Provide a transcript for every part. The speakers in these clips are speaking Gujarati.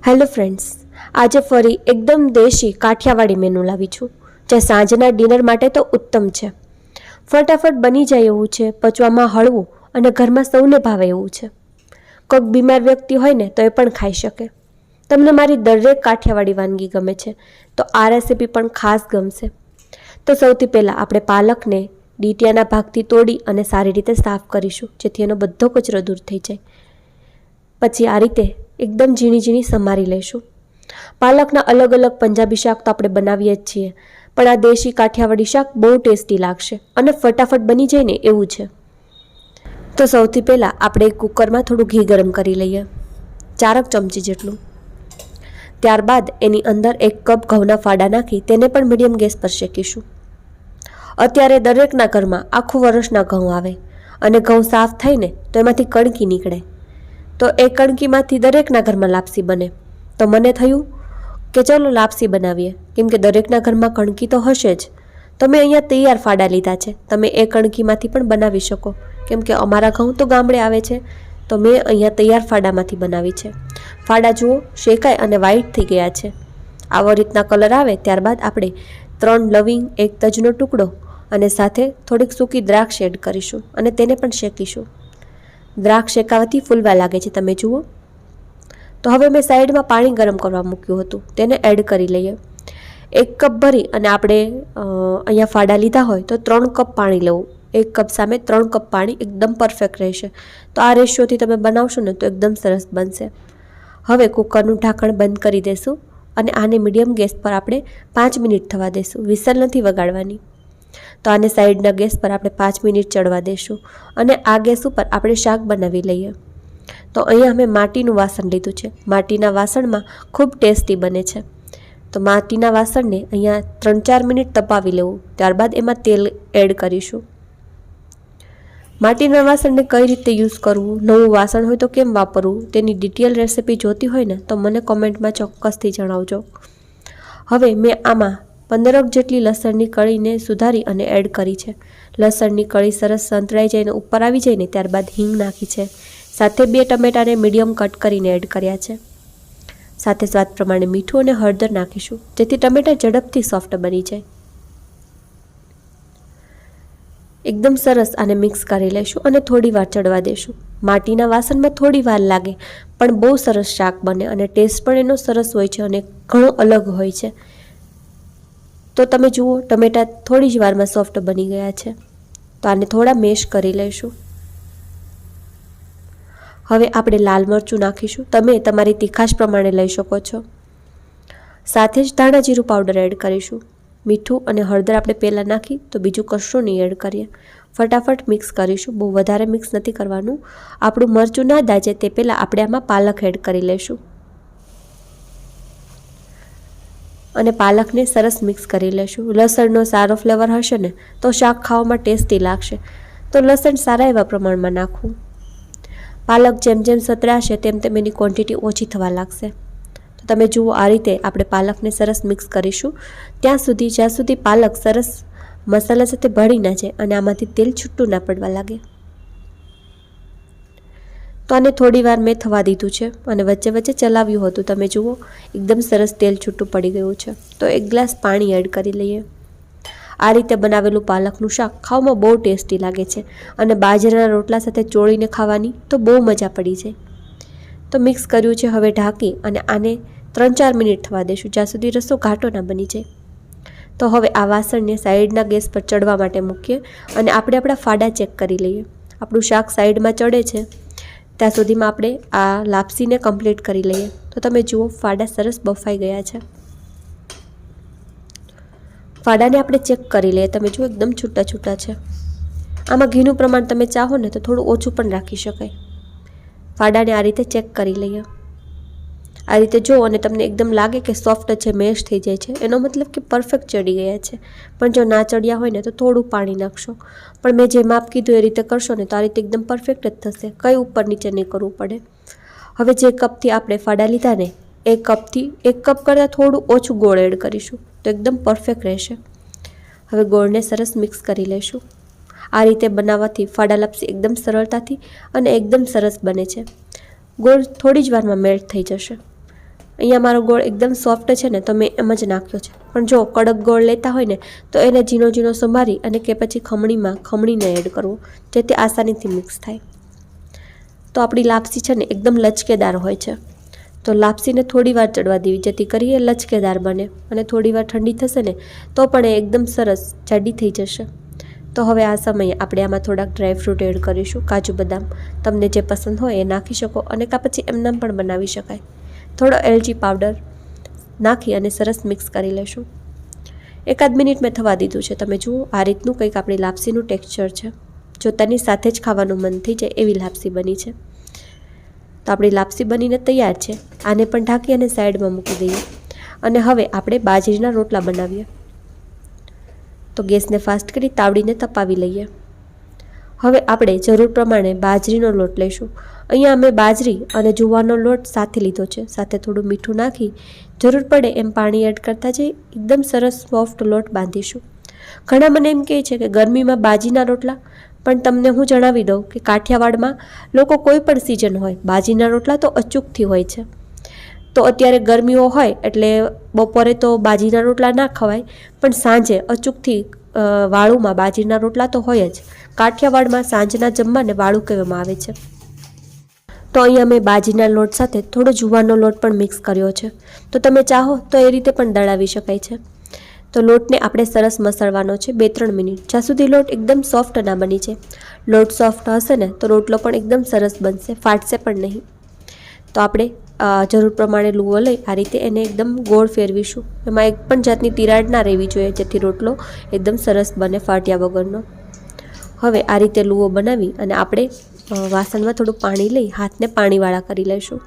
હેલો ફ્રેન્ડ્સ, આજે ફરી એકદમ દેશી કાઠિયાવાડી મેનુ લાવી છું, જે સાંજના ડિનર માટે તો ઉત્તમ છે. ફટાફટ બની જાય એવું છે, પચવામાં હળવું અને ઘરમાં સૌને ભાવે એવું છે. કોઈક બીમાર વ્યક્તિ હોય ને તો એ પણ ખાઈ શકે. તમને મારી દરેક કાઠિયાવાડી વાનગી ગમે છે, તો આ રેસીપી પણ ખાસ ગમશે. તો સૌથી પહેલાં આપણે પાલકને ડીટિયાના ભાગથી તોડી અને સારી રીતે સાફ કરીશું, જેથી એનો બધો કચરો દૂર થઈ જાય. પછી આ રીતે એકદમ ઝીણી ઝીણી સમારી લઈશું. પાલકના અલગ અલગ પંજાબી શાક તો આપણે બનાવીએ જ છીએ. પણ આ દેશી કાઠિયાવાડી શાક બહુ ટેસ્ટી લાગશે અને ફટાફટ બની જાય ને એવું છે. તો સૌથી પહેલાં આપણે કુકરમાં થોડું ઘી ગરમ કરી લઈએ. ચારક ચમચી જેટલું. ત્યારબાદ એની અંદર એક કપ ઘઉંના ફાડા નાખી તેને પણ મીડિયમ ગેસ પર શેકીશું. અત્યારે દરેકના ઘરમાં આખું વર્ષના ઘઉં આવે અને ઘઉં સાફ થઈને તો એમાંથી કણકી નીકળે. તો એ કણકીમાંથી દરેકના ઘરમાં લાપસી બને. તો મને થયું કે ચલો લાપસી બનાવીએ. કેમ કે દરેકના ઘરમાં કણકી તો હશે જ. તો મેં અહીંયા તૈયાર ફાડા લીધા છે. તમે એ કણકીમાંથી પણ બનાવી શકો. કેમ કે અમારા ઘઉં તો ગામડે આવે છે. તો મેં અહીંયા તૈયાર ફાડામાંથી બનાવી છે. ફાડા જુઓ, શેકાય અને વ્હાઈટ થઈ ગયા છે. આવો રીતના કલર આવે ત્યારબાદ આપણે ત્રણ લવિંગ, એક તજનો ટુકડો અને સાથે થોડીક સૂકી દ્રાક્ષ એડ કરીશું અને તેને પણ શેકીશું. દ્રાક્ષ શેકાવાથી ફૂલવા લાગે છે, તમે જુઓ. તો હવે મેં સાઈડમાં પાણી ગરમ કરવા મૂક્યું હતું. તેને એડ કરી લઈએ. એક કપ ભરી અને આપણે અહીંયા ફાડા લીધા હોય તો ત્રણ કપ પાણી લેવું. એક કપ સામે ત્રણ કપ પાણી એકદમ પરફેક્ટ રહેશે. તો આ રેશિયોથી તમે બનાવશો ને તો એકદમ સરસ બનશે. હવે કુકરનું ઢાંકણ બંધ કરી દેશું અને આને મીડિયમ ગેસ પર આપણે પાંચ મિનિટ થવા દેશું. વિસલ નથી વગાડવાની. તો આને સાઈડના ગેસ પર આપણે પાંચ મિનિટ ચડવા દેશું અને આ ગેસ ઉપર આપણે શાક બનાવી લઈએ. તો અહીંયા અમે માટીનું વાસણ લીધું છે. માટીના વાસણમાં ખૂબ ટેસ્ટી બને છે. તો માટીના વાસણને અહીંયા ત્રણ ચાર મિનિટ તપાવી લેવું. ત્યારબાદ એમાં તેલ એડ કરીશું. માટીના વાસણને કઈ રીતે યુઝ કરવું? નવું વાસણ હોય તો કેમ વાપરવું? તેની ડિટેલ રેસિપી જોતી હોય ને તો મને કોમેન્ટમાં ચોક્કસથી જણાવજો. હવે મેં આમાં પંદરક જેટલી લસણની કળીને સુધારી અને એડ કરી છે. લસણની કળી સરસ સંતળાઈ જાય અને ઉપર આવી જાય ને ત્યારબાદ હિંગ નાખી છે. સાથે બે ટમેટાને મીડિયમ કટ કરીને એડ કર્યા છે. સાથે સ્વાદ પ્રમાણે મીઠું અને હળદર નાખીશું, જેથી ટમેટા ઝડપથી સોફ્ટ બની જાય. એકદમ સરસ આને મિક્સ કરી લઈશું અને થોડી વાર ચડવા દેશું. માટીના વાસણમાં થોડી વાર લાગે, પણ બહુ સરસ શાક બને અને ટેસ્ટ પણ એનો સરસ હોય છે અને ઘણો અલગ હોય છે. તો તમે જુઓ, ટમેટા થોડી જ વારમાં સોફ્ટ બની ગયા છે. તો આને થોડા મેશ કરી લઈશું. હવે આપણે લાલ મરચું નાખીશું. તમે તમારી તીખાશ પ્રમાણે લઈ શકો છો. સાથે જ ધાણા જીરું પાવડર એડ કરીશું. મીઠું અને હળદર આપણે પહેલાં નાખી, તો બીજું કશું નહીં એડ કરીએ. ફટાફટ મિક્સ કરીશું. બહુ વધારે મિક્સ નથી કરવાનું. આપણું મરચું ના દાજે તે પહેલાં આપણે આમાં પાલક એડ કરી લઈશું. અને પાલકને સરસ મિક્સ કરી લઈશું લસણનો સારો ફ્લેવર હશે ને, તો શાક ખાવામાં ટેસ્ટી લાગશે. તો લસણ સારા એવા પ્રમાણમાં નાખવું. પાલક જેમ જેમ સતરાશે તેમ તેમ એની ક્વોન્ટિટી ઓછી થવા લાગશે. તો તમે જુઓ આ રીતે આપણે પાલકને સરસ મિક્સ કરીશું. ત્યાં સુધી, જ્યાં સુધી પાલક સરસ મસાલા સાથે ભળી ના જાય અને આમાંથી તેલ છૂટું ના પડવા લાગે. તો આને થોડી વાર મેં થવા દીધું છે અને વચ્ચે વચ્ચે ચલાવ્યું હતું. તમે જુઓ, એકદમ સરસ તેલ છૂટું પડી ગયું છે. તો એક ગ્લાસ પાણી એડ કરી લઈએ. આ રીતે બનાવેલું પાલકનું શાક ખાવામાં બહુ ટેસ્ટી લાગે છે અને બાજરાના રોટલા સાથે ચોળીને ખાવાની તો બહુ મજા પડી જાય તો મિક્સ કર્યું છે હવે ઢાંકી અને આને ત્રણ ચાર મિનિટ થવા દેશું, જ્યાં સુધી રસો ઘાટો ના બની જાય. તો હવે આ વાસણને સાઈડના ગેસ પર ચડવા માટે મૂકીએ અને આપણે આપણા ફાડા ચેક કરી લઈએ. આપણું શાક સાઈડમાં ચડે છે. ત્યાં સુધીમાં આપણે આ લાપસીને કમ્પ્લીટ કરી લઈએ. તો તમે જુઓ, ફાડા સરસ બફાઈ ગયા છે. ફાડાને આપણે ચેક કરી લઈએ. તમે જુઓ, એકદમ છૂટા છૂટા છે. આમાં ઘીનું પ્રમાણ તમે ચાહો ને તો થોડું ઓછું પણ રાખી શકાય. ફાડાને આ રીતે ચેક કરી લઈએ. આ રીતે જો અને તમને એકદમ લાગે કે સોફ્ટ છે મેશ થઈ જાય છે, એનો મતલબ કે પરફેક્ટ ચડી ગયા છે. પણ જો ના ચડ્યા હોય ને, તો થોડું પાણી નાખશો. પણ મેં જે માપ કીધું એ રીતે કરશો ને, તો આ રીતે એકદમ પરફેક્ટ જ થશે. કંઈ ઉપર નીચે નહીં કરવું પડે. હવે જે કપથી આપણે ફાડા લીધા ને, એ કપથી એક કપ કરતાં થોડું ઓછું ગોળ એડ કરીશું, તો એકદમ પરફેક્ટ રહેશે. હવે ગોળને સરસ મિક્સ કરી લઈશું. આ રીતે બનાવવાથી ફાડા લાપસી એકદમ સરળતાથી અને એકદમ સરસ બને છે. ગોળ થોડી જ વારમાં મેલ્ટ થઈ જશે. અહીંયા મારો ગોળ એકદમ સોફ્ટ છે ને, તો મેં એમ જ નાખ્યો છે. પણ જો કડક ગોળ લેતા હોય ને, તો એને ઝીણો ઝીણો સંભાળી અને કે પછી ખમણીમાં ખમણીને એડ કરવો, જેથી આસાનીથી મિક્સ થાય. તો આપણી લાપસી છે ને, એકદમ લચકેદાર હોય છે. તો લાપસીને થોડી વાર ચડવા દેવી, જેથી કરીએ લચકેદાર બને. અને થોડી વાર ઠંડી થશે ને, તો પણ એ એકદમ સરસ જાડી થઈ જશે. તો હવે આ સમયે આપણે આમાં થોડાક ડ્રાય ફ્રૂટ એડ કરીશું, કાજુ બદામ. તમને જે પસંદ હોય એ નાખી શકો અને કાં પછી એમનામ પણ બનાવી શકાય. થોડો એલચી પાવડર નાખી અને સરસ મિક્સ કરી લેશું. એકાદ મિનિટ મેં થવા દીધું છે. તમે જુઓ, આ રીતનું કંઈક આપણી લાપસીનું ટેક્સચર છે. જો તેની સાથે જ ખાવાનું મન થઈ જાય એવી લાપસી બની છે. તો આપણી લાપસી બનીને તૈયાર છે. આને પણ ઢાંકી અને સાઈડમાં મૂકી દઈએ. અને હવે આપણે બાજરીના રોટલા બનાવીએ. તો ગેસને ફાસ્ટ કરી તાવડીને તપાવી લઈએ. હવે આપણે જરૂર પ્રમાણે બાજરીનો લોટ લઈશું. અહીંયા અમે બાજરી અને જુવારનો લોટ સાથે લીધો છે. સાથે થોડું મીઠું નાખી જરૂર પડે એમ પાણી એડ કરતા જઈ એકદમ સરસ સોફ્ટ લોટ બાંધીશું. ઘણા મને એમ કહે છે કે ગરમીમાં બાજીના રોટલા, પણ તમને હું જણાવી દઉં કે કાઠિયાવાડમાં લોકો કોઈ પણ સિઝન હોય, બાજીના રોટલા તો અચૂકથી હોય છે. તો અત્યારે ગરમીઓ હોય એટલે બપોરે તો બાજીના રોટલા ના ખવાય, પણ સાંજે અચૂકથી વાળુમાં બાજીના રોટલા તો હોય જ. કાઠિયાવાડમાં સાંજના જમવાને વાળું કહેવામાં આવે છે. તો અહીંયા મેં બાજીના લોટ સાથે થોડો જુવારનો લોટ પણ મિક્સ કર્યો છે. તો તમે ચાહો તો એ રીતે પણ દળાવી શકાય છે. તો લોટને આપણે સરસ મસળવાનો છે બે ત્રણ મિનિટ. જ્યાં સુધી લોટ એકદમ સોફ્ટ ના બની છે. લોટ સોફ્ટ હશે ને તો રોટલો પણ એકદમ સરસ બનશે, ફાટશે પણ નહીં. તો આપણે જરૂર પ્રમાણે લુઓ લઈ આ રીતે એને એકદમ ગોળ ફેરવીશું. એમાં એક પણ જાતની તિરાડ ના રહેવી જોઈએ જેથી રોટલો એકદમ સરસ બને ફાટ્યા વગરનો. હવે આ રીતે લુઓ બનાવી અને આપણે વાસણમાં થોડું પાણી લઈ હાથને પાણીવાળા કરી લઈશું.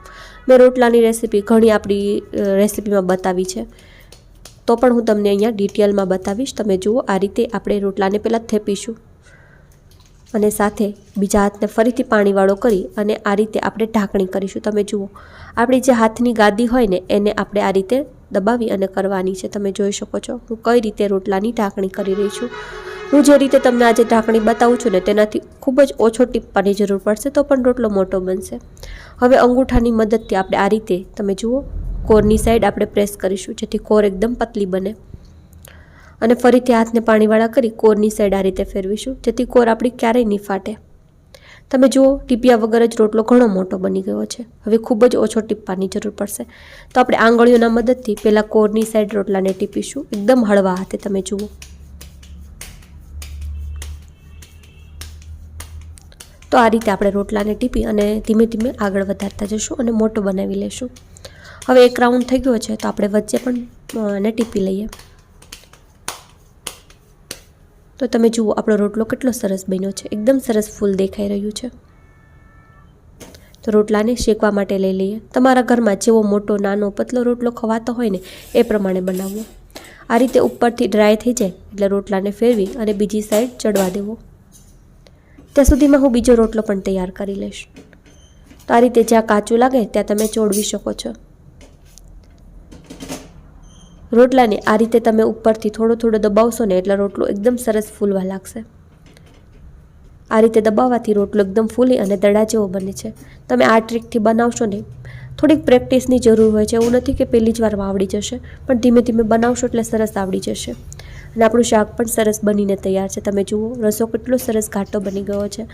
મેં રોટલાની રેસીપી ઘણી આપણી રેસીપીમાં બતાવી છે. તો પણ હું તમને અહીંયા ડિટેલમાં બતાવીશ. તમે જુઓ, આ રીતે આપણે રોટલાને પહેલાં થેપીશું. અને સાથે બીજા હાથને ફરીથી પાણીવાળો કરી અને આ રીતે આપણે ઢાંકણી કરીશું. તમે જુઓ, આપણી જે હાથની ગાદી હોય ને, એને આપણે આ રીતે દબાવી અને કરવાની છે. તમે જોઈ શકો છો હું કઈ રીતે રોટલાની ઢાંકણી કરી રહી છું. હું જે રીતે તમને આજે ઢાંકણી બતાવું છું ને તેનાથી ખૂબ જ ઓછો ટીપવાની જરૂર પડશે તો પણ રોટલો મોટો બનશે. હવે અંગૂઠાની મદદથી આપણે આ રીતે, તમે જુઓ, કોરની સાઈડ આપણે પ્રેસ કરીશું, જેથી કોર એકદમ પતલી બને. અને ફરીથી હાથને પાણીવાળા કરી કોરની સાઈડ આ રીતે ફેરવીશું, જેથી કોર આપણી ક્યારેય નહીં ફાટે. તમે જુઓ, ટીપિયા વગર જ રોટલો ઘણો મોટો બની ગયો છે. હવે ખૂબ જ ઓછો ટીપવાની જરૂર પડશે. તો આપણે આંગળીઓના મદદથી પહેલાં કોરની સાઈડ રોટલાને ટીપીશું, એકદમ હળવા હાથે તમે જુઓ. તો આ રીતે આપણે રોટલાને ટીપી અને ધીમે ધીમે આગળ વધારતા જઈશું અને મોટો બનાવી લઈશું હવે એક રાઉન્ડ થઈ ગયો છે, તો આપણે વચ્ચે પણ એને ટીપી લઈએ. તો તમે જુઓ, આપણો રોટલો કેટલો સરસ બન્યો છે. એકદમ સરસ ફૂલ દેખાઈ રહ્યું છે. તો રોટલાને શેકવા માટે લઈ લઈએ. તમારા ઘરમાં જેવો મોટો, નાનો, પતલો રોટલો ખવાતો હોય ને, એ પ્રમાણે બનાવવો આ રીતે ઉપરથી ડ્રાય થઈ જાય એટલે રોટલાને ફેરવી અને બીજી સાઈડ ચડવા દેવો. ત્યાં સુધીમાં હું બીજો રોટલો પણ તૈયાર કરી લઈશ. તો આ રીતે જ્યાં કાચું લાગે, ત્યાં તમે ચોડવી શકો છો. રોટલાને આ રીતે તમે ઉપરથી થોડો થોડો દબાવશો ને એટલે રોટલો એકદમ સરસ ફૂલવા લાગશે. આ રીતે દબાવવાથી રોટલો એકદમ ફૂલી અને દડા જેવો બને છે. તમે આ ટ્રીકથી બનાવશો ને થોડીક પ્રેક્ટિસની જરૂર હોય છે. એવું નથી કે પહેલી જ વારમાં આવડી જશે, પણ ધીમે ધીમે બનાવશો એટલે સરસ આવડી જશે. અને આપણું શાક પણ સરસ બનીને તૈયાર છે. તમે જુઓ, રસો કેટલો સરસ ઘાટો બની ગયો છે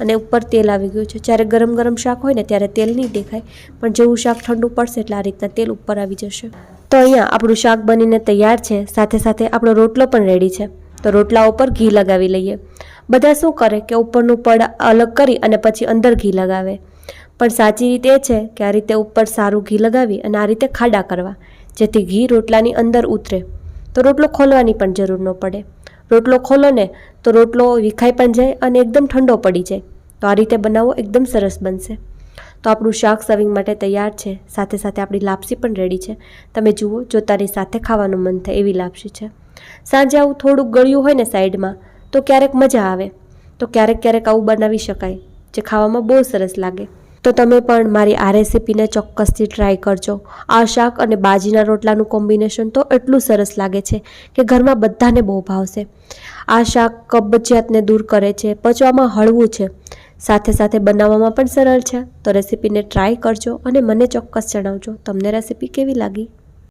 અને ઉપર તેલ આવી ગયું છે. જ્યારે ગરમ ગરમ શાક હોય ને, ત્યારે તેલ નહીં દેખાય, પણ જેવું શાક ઠંડુ પડશે એટલે આ રીતના તેલ ઉપર આવી જશે. તો અહીંયા આપણું શાક બનીને તૈયાર છે. સાથે સાથે આપણો રોટલો પણ રેડી છે. તો રોટલા ઉપર ઘી લગાવી લઈએ. બધા શું કરે કે ઉપરનું પડ અલગ કરી અને પછી અંદર ઘી લગાવે. પણ સાચી રીત એ છે કે આ રીતે ઉપર સારું ઘી લગાવી અને આ રીતે ખાડા કરવા, જેથી ઘી રોટલાની અંદર ઉતરે. તો રોટલો ખોલવાની પણ જરૂર ન પડે. રોટલો ખોલો ને તો રોટલો વિખાઈ પણ જાય અને એકદમ ઠંડો પડી જાય. તો આ રીતે બનાવો એકદમ સરસ બનશે. તો આપણું શાક સર્વિંગ માટે તૈયાર છે. સાથે સાથે આપણી લાપસી પણ રેડી છે. તમે જુઓ, જોતાની સાથે ખાવાનું મન થાય એવી લાપસી છે. સાંજે આવું થોડુંક ગળ્યું હોય ને સાઈડમાં, તો ક્યારેક મજા આવે. તો ક્યારેક ક્યારેક આવું બનાવી શકાય, જે ખાવામાં બહુ સરસ લાગે. તો તમે પણ મારી આ રેસીપીને ચોક્કસથી ટ્રાય કરજો. આ શાક અને બાજીના રોટલાનું કોમ્બિનેશન તો એટલું સરસ લાગે છે કે ઘરમાં બધાને બહુ ભાવશે. આ શાક કબજિયાતને દૂર કરે છે, પચવામાં હળવું છે. સાથે સાથે બનાવવામાં પણ સરળ છે. તો રેસીપીને ટ્રાય કરજો અને મને ચોક્કસ જણાવજો, તમને રેસીપી કેવી લાગી?